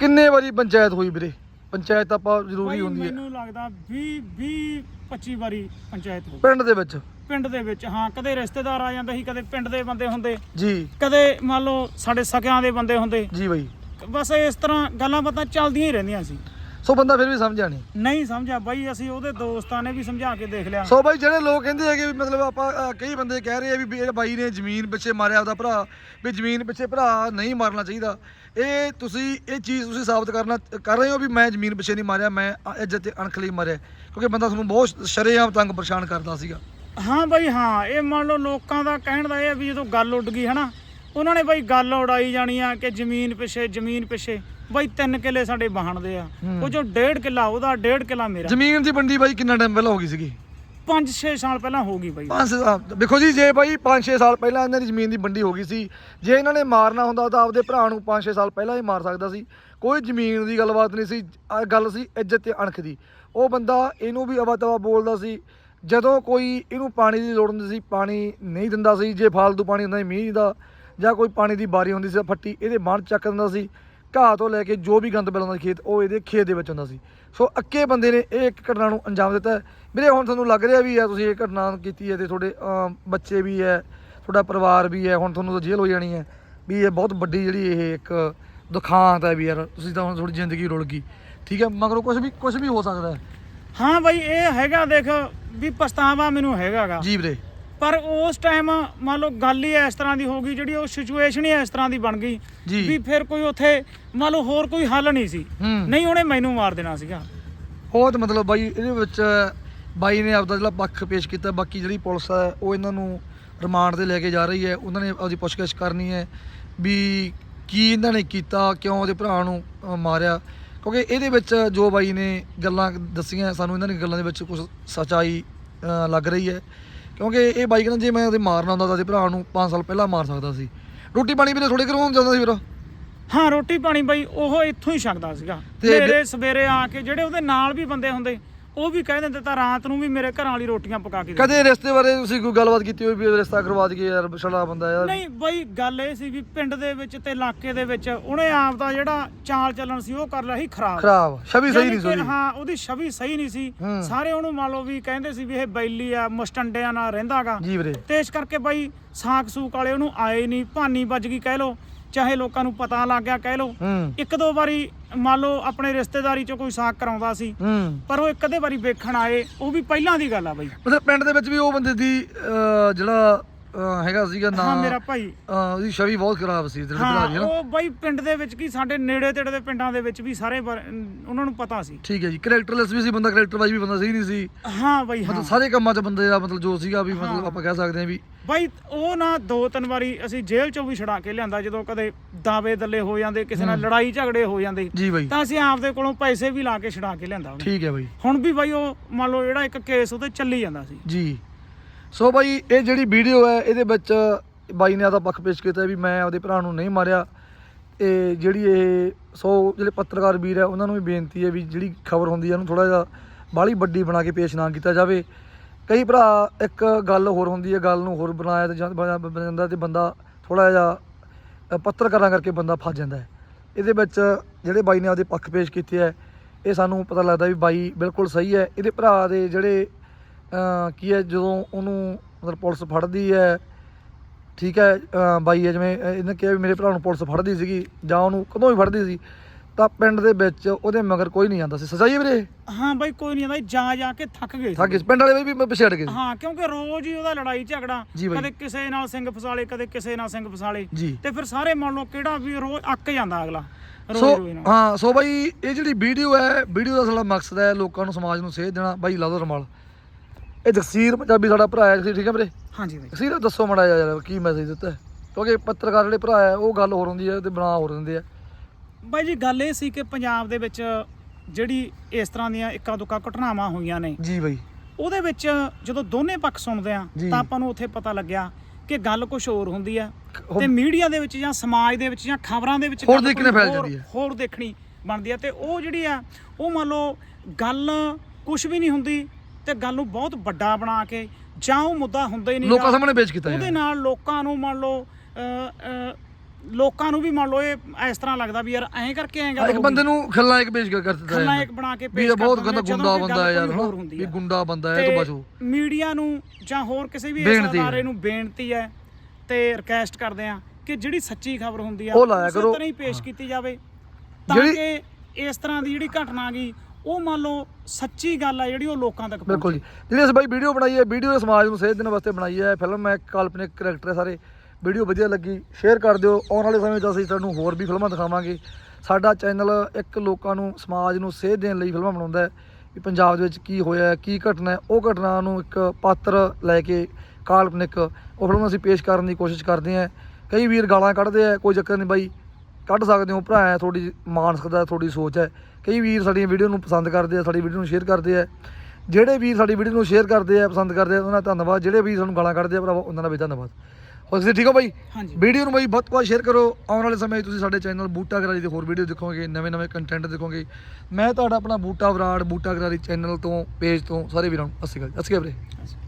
ਕਿੰਨੇ ਵਾਰੀ ਪੰਚਾਇਤ ਹੋਈ ਵੀਰੇ? ਪੰਚਾਇਤ ਆਪਾਂ ਜ਼ਰੂਰੀ ਹੁੰਦੀ ਹੈ। ਮੈਨੂੰ ਲੱਗਦਾ 20 20 25 ਵਾਰੀ ਪੰਚਾਇਤ ਹੋ ਪਿੰਡ ਦੇ ਵਿੱਚ? ਪਿੰਡ ਦੇ ਵਿੱਚ ਹਾਂ ਕਦੇ ਰਿਸ਼ਤੇਦਾਰ ਆ ਜਾਂਦੇ ਸੀ ਕਦੇ ਪਿੰਡ ਦੇ ਬੰਦੇ ਹੁੰਦੇ। ਜੀ। ਕਦੇ ਮੰਨ ਲਓ ਸਾਡੇ ਸਕਿਆਂ ਦੇ ਬੰਦੇ ਹੁੰਦੇ। ਜੀ ਬਾਈ। ਬਸ ਇਸ ਤਰ੍ਹਾਂ ਗੱਲਾਂ ਬਾਤਾਂ ਚੱਲਦੀਆਂ ਹੀ ਰਹਿੰਦੀਆਂ ਸੀ। ਸੋ ਬੰਦਾ ਫਿਰ ਵੀ ਸਮਝਿਆ ਨਹੀਂ? ਨਹੀਂ ਸਮਝਿਆ। ਬਾਈ ਅਸੀਂ ਉਹਦੇ ਦੋਸਤਾਂ ਨੇ ਵੀ ਸਮਝਾ ਕੇ ਦੇਖ ਲਿਆ। ਸੋ ਬਾਈ ਜਿਹੜੇ ਲੋਕ ਕਹਿੰਦੇ ਹੈਗੇ ਵੀ ਮਤਲਬ ਆਪਾਂ ਕਈ ਬੰਦੇ ਕਹਿ ਰਹੇ ਆ ਵੀ ਇਹ ਬਾਈ ਨੇ ਜ਼ਮੀਨ ਪਿੱਛੇ ਮਾਰਿਆ ਉਹਦਾ ਭਰਾ ਵੀ ਜ਼ਮੀਨ ਪਿੱਛੇ ਭਰਾ ਨਹੀਂ ਮਾਰਨਾ ਚਾਹੀਦਾ। ਇਹ ਤੁਸੀਂ ਇਹ ਚੀਜ਼ ਤੁਸੀਂ ਸਾਬਤ ਕਰਨਾ ਕਰ ਰਹੇ ਹੋ ਵੀ ਮੈਂ ਜ਼ਮੀਨ ਪਿੱਛੇ ਨਹੀਂ ਮਾਰਿਆ ਮੈਂ ਅ- ਇੱਜ਼ਤ ਤੇ ਅਣਖ ਲਈ ਮਾਰਿਆ। ਕਿਉਂਕਿ ਬੰਦਾ ਤੁਹਾਨੂੰ ਬਹੁਤ ਸ਼ਰੇਆਮ ਤੰਗ ਪਰੇਸ਼ਾਨ ਕਰਦਾ ਸੀਗਾ। ਹਾਂ ਬਾਈ ਹਾਂ ਇਹ ਮੰਨ ਲਓ ਲੋਕਾਂ ਦਾ ਕਹਿਣ ਦਾ ਇਹ ਵੀ ਜਦੋਂ ਗੱਲ ਉੱਡ ਗਈ ਹਨਾ? ਉਹਨਾਂ ਨੇ ਬਾਈ ਗੱਲ ਉਡਾਈ ਜਾਣੀ ਆ ਕਿ ਜ਼ਮੀਨ ਪਿੱਛੇ ਜ਼ਮੀਨ ਪਿੱਛੇ। ਬਾਈ ਤਿੰਨ ਕਿੱਲੇ ਸਾਡੇ ਵਾਹਣ ਦੇ ਆ। ਉਹ ਜੋ ਡੇਢ ਕਿੱਲਾ ਉਹਦਾ ਡੇਢ ਕਿੱਲਾ ਮੇਰਾ। ਜ਼ਮੀਨ ਦੀ ਵੰਡੀ ਬਾਈ ਕਿੰਨਾ ਟਾਈਮ ਪਹਿਲਾਂ ਹੋ ਗਈ ਸੀਗੀ? 5-6 ਸਾਲ ਪਹਿਲਾਂ ਹੋ ਗਈ ਬਾਈ। 5 ਸਾਲ ਦੇਖੋ ਜੀ ਜੇ ਬਾਈ 5-6 ਸਾਲ ਪਹਿਲਾਂ ਇਹਨਾਂ ਦੀ ਜ਼ਮੀਨ ਦੀ ਵੰਡੀ ਹੋ ਗਈ ਸੀ ਜੇ ਇਹਨਾਂ ਨੇ ਮਾਰਨਾ ਹੁੰਦਾ ਤਾਂ ਆਪਦੇ ਭਰਾ ਨੂੰ 5-6 ਸਾਲ ਪਹਿਲਾਂ ਹੀ ਮਾਰ ਸਕਦਾ ਸੀ। ਕੋਈ ਜ਼ਮੀਨ ਦੀ ਗੱਲਬਾਤ ਨਹੀਂ ਸੀ ਗੱਲ ਸੀ ਇੱਜ਼ਤ ਤੇ ਅਣਖ ਦੀ। ਉਹ ਬੰਦਾ ਇਹਨੂੰ ਵੀ ਅਵਾ ਤਵਾ ਬੋਲਦਾ ਸੀ ਜਦੋਂ ਕੋਈ ਇਹਨੂੰ ਪਾਣੀ ਦੀ ਲੋੜ ਹੁੰਦੀ ਸੀ ਪਾਣੀ ਨਹੀਂ ਦਿੰਦਾ ਸੀ ਜੇ ਫਾਲਤੂ ਪਾਣੀ ਹੁੰਦਾ ਸੀ ਮੀਂਹ ਦਾ ਜਾਂ ਕੋਈ ਪਾਣੀ ਦੀ ਬਾਰੀ ਹੁੰਦੀ ਸੀ ਫੱਟੀ ਇਹਦੇ ਬਾਹਰ ਚੱਕ ਦਿੰਦਾ ਸੀ ਘਾਹ ਤੋਂ ਲੈ ਕੇ ਜੋ ਵੀ ਗੰਦ ਪੈਲਾਉਂਦਾ ਸੀ ਖੇਤ ਉਹ ਇਹਦੇ ਖੇਤ ਦੇ ਵਿੱਚ ਹੁੰਦਾ ਸੀ। ਸੋ ਅੱਕੇ ਬੰਦੇ ਨੇ ਇਹ ਇੱਕ ਘਟਨਾ ਨੂੰ ਅੰਜਾਮ ਦਿੱਤਾ। ਵੀਰੇ ਹੁਣ ਤੁਹਾਨੂੰ ਲੱਗ ਰਿਹਾ ਵੀ ਹੈ ਤੁਸੀਂ ਇਹ ਘਟਨਾ ਕੀਤੀ ਹੈ ਤੇ ਤੁਹਾਡੇ ਬੱਚੇ ਵੀ ਹੈ ਤੁਹਾਡਾ ਪਰਿਵਾਰ ਵੀ ਹੈ ਹੁਣ ਤੁਹਾਨੂੰ ਤਾਂ ਜੇਲ੍ਹ ਹੋ ਜਾਣੀ ਹੈ। ਵੀ ਇਹ ਬਹੁਤ ਵੱਡੀ ਜਿਹੜੀ ਇਹ ਇੱਕ ਦੁਖਾਂਤ ਹੈ ਵੀ ਯਾਰ ਤੁਸੀਂ ਤਾਂ ਹੁਣ ਤੁਹਾਡੀ ਜ਼ਿੰਦਗੀ ਰੁਲ ਗਈ। ਠੀਕ ਹੈ ਮਗਰੋਂ ਕੁਝ ਵੀ ਕੁਝ ਵੀ ਹੋ ਸਕਦਾ ਹੈ। ਹਾਂ ਬਾਈ ਇਹ ਹੈਗਾ ਦੇਖ ਵੀ ਪਛਤਾਵਾ ਮੈਨੂੰ ਹੈਗਾਗਾ। ਜੀ ਵੀਰੇ। ਪਰ ਉਸ ਟਾਈਮ ਮੰਨ ਲਓ ਗੱਲ ਹੀ ਇਸ ਤਰ੍ਹਾਂ ਦੀ ਹੋ ਗਈ ਜਿਹੜੀ ਉਹ ਸਿਚੁਏਸ਼ਨ ਹੀ ਇਸ ਤਰ੍ਹਾਂ ਦੀ ਬਣ ਗਈ। ਵੀ ਫਿਰ ਕੋਈ ਉੱਥੇ ਮੰਨ ਲਓ ਹੋਰ ਕੋਈ ਹੱਲ ਨਹੀਂ ਸੀ। ਨਹੀਂ ਉਹਨੇ ਮੈਨੂੰ ਮਾਰ ਦੇਣਾ ਸੀਗਾ। ਬਹੁਤ ਮਤਲਬ ਬਾਈ ਇਹਦੇ ਵਿੱਚ ਬਾਈ ਨੇ ਆਪਦਾ ਜਿਹੜਾ ਪੱਖ ਪੇਸ਼ ਕੀਤਾ ਬਾਕੀ ਜਿਹੜੀ ਪੁਲਿਸ ਹੈ ਉਹ ਇਹਨਾਂ ਨੂੰ ਰਿਮਾਂਡ ਤੇ ਲੈ ਕੇ ਜਾ ਰਹੀ ਹੈ। ਉਹਨਾਂ ਨੇ ਆਪਦੀ ਪੁੱਛਗਿੱਛ ਕਰਨੀ ਹੈ ਵੀ ਕੀ ਇਹਨਾਂ ਨੇ ਕੀਤਾ ਕਿਉਂ ਉਹਦੇ ਭਰਾ ਨੂੰ ਮਾਰਿਆ। ਕਿਉਂਕਿ ਇਹਦੇ ਵਿੱਚ ਜੋ ਬਾਈ ਨੇ ਗੱਲਾਂ ਦੱਸੀਆਂ ਸਾਨੂੰ ਇਹਨਾਂ ਦੀ ਗੱਲਾਂ ਦੇ ਵਿੱਚ ਕੁਝ ਸੱਚਾਈ ਲੱਗ ਰਹੀ ਹੈ। ਕਿਉਂਕਿ ਇਹ ਬਾਈ ਕਹਿੰਦਾ ਜੇ ਮੈਂ ਉਹਦੇ ਮਾਰਨਾ ਹੁੰਦਾ ਤਾਂ ਉਹਦੇ ਭਰਾ ਨੂੰ 5 ਸਾਲ ਪਹਿਲਾਂ ਮਾਰ ਸਕਦਾ ਸੀ। ਰੋਟੀ ਪਾਣੀ ਵੀਰੇ ਥੋੜੇ ਘਰੋਂ ਜਾਂਦਾ ਸੀ ਵੀਰ ਹਾਂ ਰੋਟੀ ਪਾਣੀ ਬਾਈ ਉਹ ਇੱਥੋਂ ਹੀ ਛਕਦਾ ਸੀਗਾ। ਤੇ- ਮੇਰੇ ਸਵੇਰੇ ਆ ਕੇ ਜਿਹੜੇ ਉਹਦੇ ਨਾਲ ਵੀ ਬੰਦੇ ਹੁੰਦੇ ਉਹ ਵੀ ਕਹਿ ਦਿੰਦੇ ਤਾਂ ਰਾਤ ਨੂੰ ਵੀ ਮੇਰੇ ਘਰਾਂ ਵਾਲੀ ਰੋਟੀਆਂ ਪਕਾ ਕੇ ਕਦੇ ਰਿਸ਼ਤੇ ਬਾਰੇ ਤੁਸੀਂ ਕੋਈ ਗੱਲਬਾਤ ਕੀਤੀ ਹੋਈ ਵੀ ਰਿਸ਼ਤਾ ਕਰਵਾ ਦਈਏ ਯਾਰ ਛੜਾ ਬੰਦਾ ਯਾਰ? ਨਹੀਂ ਬਾਈ ਗੱਲ ਇਹ ਸੀ ਵੀ ਪਿੰਡ ਦੇ ਵਿੱਚ ਤੇ ਇਲਾਕੇ ਦੇ ਵਿੱਚ ਉਹਨੇ ਆਪ ਦਾ ਜਿਹੜਾ ਚਾਲ ਚੱਲਣ ਸੀ ਉਹ ਕਰ ਲਿਆ ਸੀ ਖਰਾਬ। ਖਰਾਬ ਛਵੀ ਸਹੀ ਨਹੀਂ ਯਾਨੀ ਕਿ ਹਾਂ ਉਹਦੀ ਛਵੀ ਸਹੀ ਨਹੀਂ ਸੀ। ਹੂੰ। ਸਾਰੇ ਉਹਨੂੰ ਮੰਨ ਲਓ ਵੀ ਕਹਿੰਦੇ ਸੀ ਵੀ ਇਹ ਬੈਲੀ ਆ ਮਸਟੰਡਿਆਂ ਨਾਲ ਰਹਿੰਦਾਗਾ ਜੀ ਵੀਰੇ। ਤੇ ਇਸ ਕਰਕੇ ਬਾਈ ਸਾਕ ਸੂਕ ਵਾਲੇ ਉਹਨੂੰ ਆਏ ਨਹੀਂ ਭਾਨੀ ਵੱਜ ਗਈ ਕਹਿ ਲਓ ਚਾਹੇ ਲੋਕਾਂ ਨੂੰ ਪਤਾ ਲੱਗ ਗਿਆ ਕਹਿ ਹੂੰ। ਇੱਕ ਦੋ ਵਾਰੀ ਮੰਨ ਲਓ ਆਪਣੇ ਰਿਸ਼ਤੇਦਾਰੀ ਚੋਂ ਕੋਈ ਸਾਕ ਕਰਾਉਂਦਾ ਸੀ ਹੂੰ। ਪਰ ਉਹ ਇੱਕ ਅੱਧੇ ਵਾਰੀ ਵੇਖਣ ਆਏ ਉਹ ਵੀ ਪਹਿਲਾਂ ਦੀ ਗੱਲ ਆ ਬਾਈ। ਮਤਲਬ ਪਿੰਡ ਦੇ ਵਿੱਚ ਵੀ ਉਹ ਬੰਦੇ ਦੀ ਅਹ, ਜਿਹੜਾ ਹੈਗਾ ਸੀਗਾ ਹਾਂ ਨਾਮ ਮੇਰਾ ਭਾਈ। ਉਹਦੀ ਛਵੀ ਬਹੁਤ ਖਰਾਬ ਸੀ ਜਿਹੜੇ ਭਰਾ ਹਾਂ ਦੀ ਹੈ ਨਾ ਉਹ ਬਾਈ ਪਿੰਡ ਦੇ ਵਿੱਚ ਕੀ ਸਾਡੇ ਨੇੜੇ ਤੇੜੇ ਦੇ ਪਿੰਡਾਂ ਦੇ ਵਿੱਚ ਵੀ ਸਾਰੇ ਉਹਨਾਂ ਨੂੰ ਪਤਾ ਸੀ। ਠੀਕ ਹੈ ਜੀ ਕੈਰੈਕਟਰਲੈਸ ਵੀ ਸੀ ਬੰਦਾ ਕੈਰੈਕਟਰ ਵਾਈਜ਼ ਵੀ ਬੰਦਾ ਸਹੀ ਨਹੀਂ ਸੀ। ਹਾਂ ਬਾਈ ਹਾਂ। ਮਤਲਬ ਸਾਰੇ ਕੰਮਾਂ 'ਚ ਬੰਦੇ ਦਾ ਮਤਲਬ ਜੋ ਸੀਗਾ ਵੀ ਮਤਲਬ ਆਪਾਂ ਕਹਿ ਸਕਦੇ ਹਾਂ ਵੀ ਬਾਈ ਉਹ ਨਾ ਦੋ ਤਿੰਨ ਵਾਰੀ ਅਸੀਂ ਜੇਲ੍ਹ ਚੋਂ ਵੀ ਛਡਾ ਕੇ ਲਿਆਂਦਾ ਜਦੋਂ ਕਦੇ ਦਾਵੇ ਦੱਲੇ ਹੋ ਜਾਂਦੇ ਕਿਸੇ ਨਾਲ ਲੜਾਈ ਝਗੜੇ ਹੋ ਜਾਂਦੇ ਤਾਂ ਅਸੀਂ ਆਪਦੇ ਕੋਲੋਂ ਪੈਸੇ ਵੀ ਲਾ ਕੇ ਛਡਾ ਕੇ ਲਿਆਂਦਾ ਠੀਕ ਹੈ ਬਾਈ। ਹੁਣ ਵੀ ਬਾਈ ਉਹ ਮੰਨ ਲਓ ਜਿਹੜਾ ਇੱਕ ਕੇਸ ਉਹਤੇ ਚੱਲੀ ਜਾਂਦਾ ਸੀ। ਜੀ। ਸੋ ਬਾਈ, ਇਹ ਜਿਹੜੀ ਵੀਡੀਓ ਹੈ, ਇਹਦੇ ਵਿੱਚ ਬਾਈ ਨੇ ਆਦਾ ਪੱਖ ਪੇਸ਼ ਕੀਤਾ ਵੀ ਮੈਂ ਆਪਦੇ ਭਰਾ ਨੂੰ ਨਹੀਂ ਮਾਰਿਆ। ਇਹ ਜਿਹੜੀ ਇਹ ਸੋ ਜਿਹੜੇ ਪੱਤਰਕਾਰ ਵੀਰ ਹੈ, ਉਹਨਾਂ ਨੂੰ ਵੀ ਬੇਨਤੀ ਹੈ ਵੀ ਜਿਹੜੀ ਖਬਰ ਹੁੰਦੀ ਹੈ, ਉਹਨੂੰ ਥੋੜਾ ਜਿਹਾ ਬਾਹਲੀ ਵੱਡੀ ਬਣਾ ਕੇ ਪੇਸ਼ ਨਾ ਕੀਤਾ ਜਾਵੇ। ਕਈ ਭਰਾ ਇੱਕ ਗੱਲ ਹੋਰ ਹੁੰਦੀ ਹੈ, ਗੱਲ ਨੂੰ ਹੋਰ ਬਣਾਇਆ ਤੇ ਬਣ ਜਾਂਦਾ ਤੇ ਬੰਦਾ ਥੋੜਾ ਜਿਹਾ ਪੱਤਰਕਾਰਾਂ ਕਰਕੇ ਬੰਦਾ ਫਸ ਜਾਂਦਾ ਹੈ। ਇਹਦੇ ਵਿੱਚ ਜਿਹੜੇ ਬਾਈ ਨੇ ਆਪਦੇ ਪੱਖ ਪੇਸ਼ ਕੀਤੇ ਹੈ, ਇਹ ਸਾਨੂੰ ਪਤਾ ਲੱਗਦਾ ਵੀ ਬਾਈ ਬਿਲਕੁਲ ਸਹੀ ਹੈ। ਇਹਦੇ ਭਰਾ ਦੇ ਜਿਹੜੇ ਕੀ ਹੈ ਜਦੋਂ ਉਹਨੂੰ ਮਤਲਬ ਪੁਲਿਸ ਫੜਦੀ ਹੈ ਠੀਕ ਹੈ ਬਾਈ ਹੈ ਜਿਵੇਂ ਇਹਨੇ ਕਿਹਾ ਵੀ ਮੇਰੇ ਭਰਾ ਨੂੰ ਪੁਲਿਸ ਫੜਦੀ ਸੀਗੀ ਜਾਂ ਉਹਨੂੰ ਕਦੋਂ ਵੀ ਫੜਦੀ ਸੀ ਤਾਂ ਪਿੰਡ ਦੇ ਵਿੱਚ ਉਹਦੇ ਮਗਰ ਕੋਈ ਨਹੀਂ ਜਾਂਦਾ ਸੀ। ਸੱਚਾਈ ਵੀਰੇ ਹਾਂ ਬਾਈ ਕੋਈ ਨਹੀਂ ਆਂਦਾ ਜਾ ਜਾ ਕੇ ਥੱਕ ਗਏ। ਥੱਕ ਗਏ। ਪਿੰਡ ਵਾਲੇ ਵੀ ਪਿਛੜ ਗਏ ਹਾਂ ਕਿਉਂਕਿ ਰੋਜ਼ ਹੀ ਉਹਦਾ ਲੜਾਈ ਝਗੜਾ। ਕਦੇ ਕਿਸੇ ਨਾਲ ਸਿੰਘ ਫਸਾਲੇ ਕਦੇ ਕਿਸੇ ਨਾਲ ਸਿੰਘ ਫਸਾਲੇ। ਤੇ ਫਿਰ ਸਾਰੇ ਮੰਨ ਲਓ ਕਿਹੜਾ ਵੀ ਰੋਜ਼ ਅੱਕ ਜਾਂਦਾ ਅਗਲਾ ਸੋ ਹਾਂ ਸੋ ਬਾਈ ਇਹ ਜਿਹੜੀ ਵੀਡੀਓ ਹੈ ਵੀਡੀਓ ਦਾ ਸਾਡਾ ਮਕਸਦ ਹੈ ਲੋਕਾਂ ਨੂੰ ਸਮਾਜ ਨੂੰ ਸੇਧ ਦੇਣਾ। ਬਾਈ ਲਾ ਦੋ ਰਮਾਲ। ਇਹ ਜਗਸੀਰ ਪੰਜਾਬੀ ਸਾਡਾ ਭਰਾ ਹੈ ਜਗਸੀਰ ਠੀਕ ਹੈ ਵੀਰੇ ਹਾਂਜੀ ਬਾਈ ਜਗਸੀਰ ਦੱਸੋ ਮੜਾ ਯਾਰ ਕੀ ਮੈਸੇਜ ਦਿੱਤਾ ਹੈ? ਕਿਉਂਕਿ ਪੱਤਰਕਾਰ ਜਿਹੜੇ ਭਰਾ ਹੈ ਉਹ ਗੱਲ ਹੋਰ ਹੁੰਦੀ ਹੈ ਤੇ ਬਣਾ ਹੋਰ ਦਿੰਦੇ ਆ ਬਾਈ ਜੀ ਗੱਲ ਇਹ ਸੀ ਕਿ ਪੰਜਾਬ ਦੇ ਵਿੱਚ ਜਿਹੜੀ ਇਸ ਤਰ੍ਹਾਂ ਦੀਆਂ ਇੱਕਾ ਦੁੱਕਾ ਘਟਨਾਵਾਂ ਹੋਈਆਂ ਨੇ ਜੀ ਬਾਈ ਉਹਦੇ ਵਿੱਚ ਜਦੋਂ ਦੋਨੇ ਪੱਖ ਸੁਣਦੇ ਆ ਜੀ। ਤਾਂ ਆਪਾਂ ਨੂੰ ਉੱਥੇ ਪਤਾ ਲੱਗਿਆ ਕਿ ਗੱਲ ਕੁਝ ਹੋਰ ਹੁੰਦੀ ਆ ਹੋ- ਤੇ ਮੀਡੀਆ ਦੇ ਵਿੱਚ ਜਾਂ ਸਮਾਜ ਦੇ ਵਿੱਚ ਜਾਂ ਖਬਰਾਂ ਦੇ ਵਿੱਚ ਹੋਰ ਗੱਲ ਦੇਖਣੇ ਫੈਲ ਹੋਰ- ਜਾਂਦੀ ਹੈ। ਹੋਰ ਦੇਖਣੀ ਬਣਦੀ ਆ ਤੇ ਉਹ ਜਿਹੜੀ ਆ ਉਹ ਮੰਨ ਲਓ ਗੱਲ ਕੁਝ ਵੀ ਨਹੀਂ ਹੁੰਦੀ ਤੇ ਗੱਲ ਨੂੰ ਬਹੁਤ ਵੱਡਾ ਬਣਾ ਕੇ ਜਾਂ ਉਹ ਮੁੱਦਾ ਹੁੰਦਾ ਹੀ ਨਹੀਂ ਲੋਕਾਂ ਸਾਹਮਣੇ ਪੇਸ਼ ਕੀਤਾ ਉਹਦੇ ਨਾਲ ਲੋਕਾਂ ਨੂੰ ਮੰਨ ਲਓ ਲੋਕਾਂ ਨੂੰ ਵੀ ਮੰਨ ਲਓ ਇਹ ਇਸ ਤਰ੍ਹਾਂ ਲੱਗਦਾ ਵੀ ਯਾਰ ਐਂ ਕਰਕੇ ਐਂ ਗੱਲ ਇੱਕ ਬੰਦੇ। ਨੂੰ ਖਲਨਾਇਕ ਪੇਸ਼ ਕਰ ਦਿੱਤਾ ਹੈ ਖਲਨਾਇਕ ਬਣਾ ਕੇ ਪੇਸ਼ ਇਹ ਬਹੁਤ ਗੰਦਾ ਗੁੰਡਾ ਬੰਦਾ ਯਾਰ ਆ। ਗੁੰਡਾ ਬੰਦਾ ਹੈ ਇਹ ਤੋਂ ਬਚੋ ਮੀਡੀਆ ਨੂੰ ਜਾਂ ਹੋਰ ਕਿਸੇ ਵੀ ਇਸ। ਅਦਾਰੇ ਨੂੰ ਬੇਨਤੀ ਹੈ ਤੇ ਰਿਕਵੈਸਟ ਕਰਦੇ ਆ ਕਿ ਜਿਹੜੀ ਸੱਚੀ ਖਬਰ ਹੁੰਦੀ ਆ ਉਹ ਲਾਇਆ ਉਸੇ ਕਰੋ। ਤਰ੍ਹਾਂ ਹੀ ਪੇਸ਼ ਕੀਤੀ ਜਾਵੇ ਤਾਂ ਕਿ ਇਸ ਤਰ੍ਹਾਂ ਦੀ ਜਿਹੜੀ ਘਟਨਾ ਗਈ ਉਹ ਮੰਨ ਲਓ ਸੱਚੀ ਗੱਲ ਆ ਜਿਹੜੀ ਉਹ ਲੋਕਾਂ ਤੱਕ ਬਿਲਕੁਲ ਜੀ। ਜਿਹੜੀ ਅਸੀਂ ਬਾਈ ਵੀਡੀਓ ਬਣਾਈ ਹੈ ਵੀਡੀਓ ਸਮਾਜ ਨੂੰ ਸੇਧ ਦੇਣ ਵਾਸਤੇ ਬਣਾਈ ਹੈ। ਫਿਲਮ ਹੈ ਕਾਲਪਨਿਕ ਕਰੈਕਟਰ ਹੈ ਸਾਰੇ। ਵੀਡੀਓ ਵਧੀਆ ਲੱਗੀ ਸ਼ੇਅਰ ਕਰ ਦਿਓ। ਆਉਣ ਵਾਲੇ ਸਮੇਂ 'ਚ ਅਸੀਂ ਤੁਹਾਨੂੰ ਹੋਰ ਵੀ ਫਿਲਮਾਂ ਦਿਖਾਵਾਂਗੇ। ਸਾਡਾ ਚੈਨਲ ਇੱਕ ਲੋਕਾਂ ਨੂੰ ਸਮਾਜ ਨੂੰ ਸੇਧ ਦੇਣ ਲਈ ਫਿਲਮਾਂ ਬਣਾਉਂਦਾ ਹੈ। ਵੀ ਪੰਜਾਬ ਦੇ ਵਿੱਚ ਕੀ ਹੋਇਆ ਕੀ ਘਟਨਾ ਹੈ ਉਹ ਘਟਨਾ ਨੂੰ ਇੱਕ ਪਾਤਰ ਲੈ ਕੇ ਕਾਲਪਨਿਕ ਉਹ ਫਿਲਮ ਅਸੀਂ ਪੇਸ਼ ਕਰਨ ਦੀ ਕੋਸ਼ਿਸ਼ ਕਰਦੇ ਹਾਂ। ਕਈ ਵੀਰ ਗਾਲਾਂ ਕੱਢਦੇ ਆ ਕੋਈ ਚੱਕਰ ਨਹੀਂ ਬਾਈ। ਕੱਢ ਸਕਦੇ ਹੋ ਭਰਾ ਹੈ ਤੁਹਾਡੀ ਮਾਨਸਿਕਤਾ ਤੁਹਾਡੀ ਸੋਚ ਹੈ। ਕਈ ਵੀਰ ਸਾਡੀਆਂ ਵੀਡੀਓ ਨੂੰ ਪਸੰਦ ਕਰਦੇ ਆ ਸਾਡੀ ਵੀਡੀਓ ਨੂੰ ਸ਼ੇਅਰ ਕਰਦੇ ਆ। ਜਿਹੜੇ ਵੀਰ ਸਾਡੀ ਵੀਡੀਓ ਨੂੰ ਸ਼ੇਅਰ ਕਰਦੇ ਆ ਪਸੰਦ ਕਰਦੇ ਆ ਉਹਨਾਂ ਦਾ ਧੰਨਵਾਦ। ਜਿਹੜੇ ਵੀਰ ਸਾਨੂੰ ਗਾਲਾਂ ਕੱਢਦੇ ਆ ਭਰਾਵਾ ਉਹਨਾਂ ਦਾ ਵੀ ਧੰਨਵਾਦ। ਹੋਰ ਤੁਸੀਂ ਠੀਕ ਹੋ ਬਾਈ? ਹਾਂਜੀ। ਵੀਡੀਓ ਨੂੰ ਬਾਈ ਬਹੁਤ ਬਹੁਤ ਸ਼ੇਅਰ ਕਰੋ। ਆਉਣ ਵਾਲੇ ਸਮੇਂ ਤੁਸੀਂ ਸਾਡੇ ਚੈਨਲ ਬੂਟਾ ਗਰਾਰੀ ਦੇ ਹੋਰ ਵੀਡੀਓ ਦੇਖੋਗੇ ਨਵੇਂ ਨਵੇਂ ਕੰਟੈਂਟ ਦੇਖੋਗੇ। ਮੈਂ ਤੁਹਾਡਾ ਆਪਣਾ ਬੂਟਾ ਬਰਾੜ ਬੂਟਾ ਗਰਾਰੀ ਚੈਨਲ ਤੋਂ ਪੇਜ ਤੋਂ ਸਾਰੇ ਵੀਰਾਂ ਨੂੰ। ਸਤਿ ਸ਼੍ਰੀ ਅਕਾਲ ਵੀਰੇ।